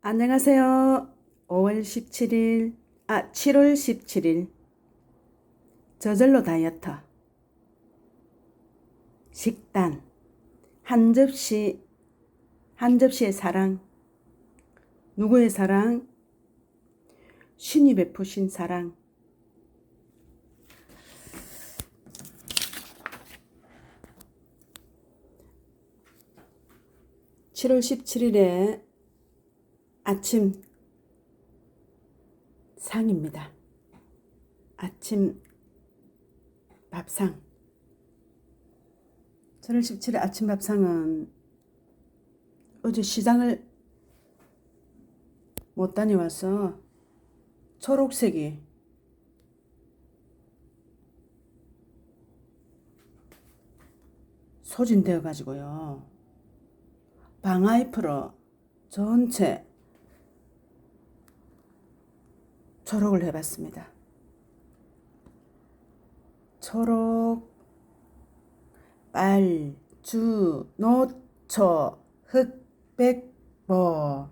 안녕하세요. 5월 17일, 아, 7월 17일. 저절로 다이어트. 식단. 한 접시, 한 접시의 사랑. 누구의 사랑? 신이 베푸신 사랑. (7월 17일에) 아침 상입니다. 아침 밥상. 7월 17일 아침 밥상은 어제 시장을 못 다녀와서 초록색이 소진되어 가지고요. 방아잎으로 전체 초록을 해봤습니다. 초록, 빨, 주, 노초, 흑 백 보.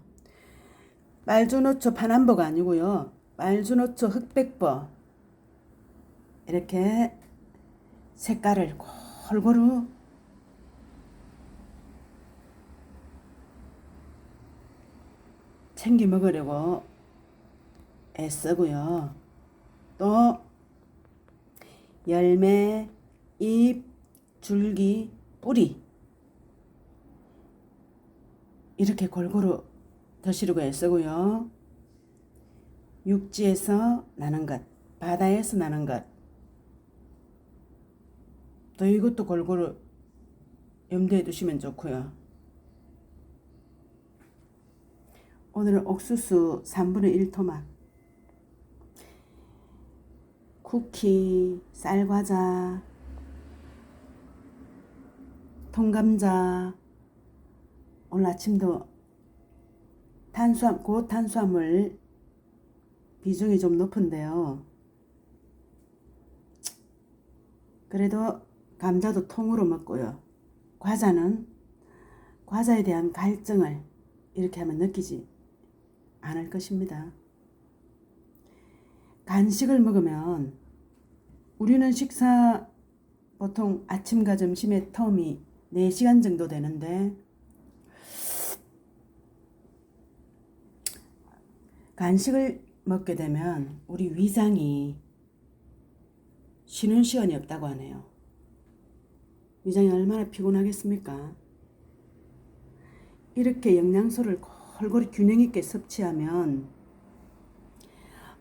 말주노초 파남보가 아니고요. 말주노초 흑백보. 이렇게 색깔을 골고루 챙겨 먹으려고 애 쓰고요. 또 열매, 잎, 줄기, 뿌리 이렇게 골고루 드시려고 애쓰고요. 육지에서 나는 것, 바다에서 나는 것, 또 이것도 골고루 염두에 두시면 좋고요. 오늘은 옥수수 3분의 1 토막 쿠키, 쌀과자, 통감자 오늘 아침도 탄수화 고 탄수화물 비중이 좀 높은데요. 그래도 감자도 통으로 먹고요. 과자는 과자에 대한 갈증을 이렇게 하면 느끼지 않을 것입니다. 간식을 먹으면 우리는 식사 보통 아침과 점심의 텀이 4시간 정도 되는데 간식을 먹게 되면 우리 위장이 쉬는 시간이 없다고 하네요. 위장이 얼마나 피곤하겠습니까? 이렇게 영양소를 골고루 균형 있게 섭취하면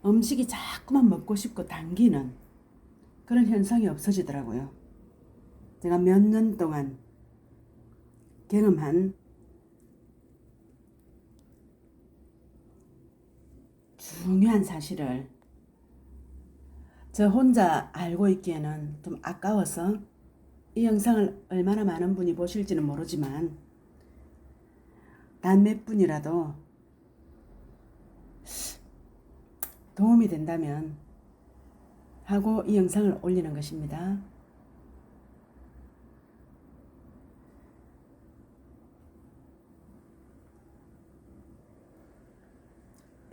음식이 자꾸만 먹고 싶고 당기는 그런 현상이 없어지더라고요. 제가 몇 년 동안 경험한 중요한 사실을 저 혼자 알고 있기에는 좀 아까워서 이 영상을 얼마나 많은 분이 보실지는 모르지만 단 몇 분이라도 도움이 된다면 하고 이 영상을 올리는 것입니다.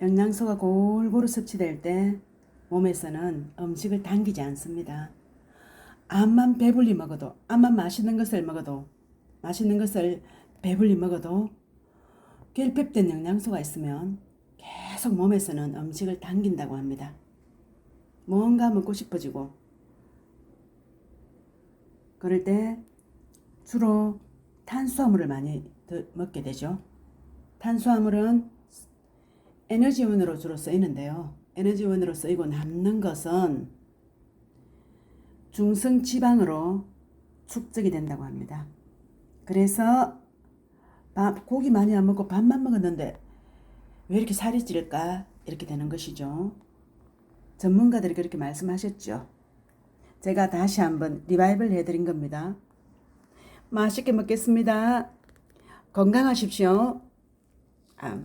영양소가 골고루 섭취될 때 몸에서는 음식을 당기지 않습니다. 암만 배불리 먹어도, 암만 맛있는 것을 먹어도, 맛있는 것을 배불리 먹어도 결핍된 영양소가 있으면 계속 몸에서는 음식을 당긴다고 합니다. 뭔가 먹고 싶어지고, 그럴 때 주로 탄수화물을 많이 먹게 되죠. 탄수화물은 에너지원으로 주로 쓰이는데요. 에너지원으로 쓰이고 남는 것은 중성 지방으로 축적이 된다고 합니다. 그래서 밥, 고기 많이 안 먹고 밥만 먹었는데 왜 이렇게 살이 찔까? 이렇게 되는 것이죠. 전문가들이 그렇게 말씀하셨죠. 제가 다시 한번 리바이벌 해드린 겁니다. 맛있게 먹겠습니다. 건강하십시오. 아.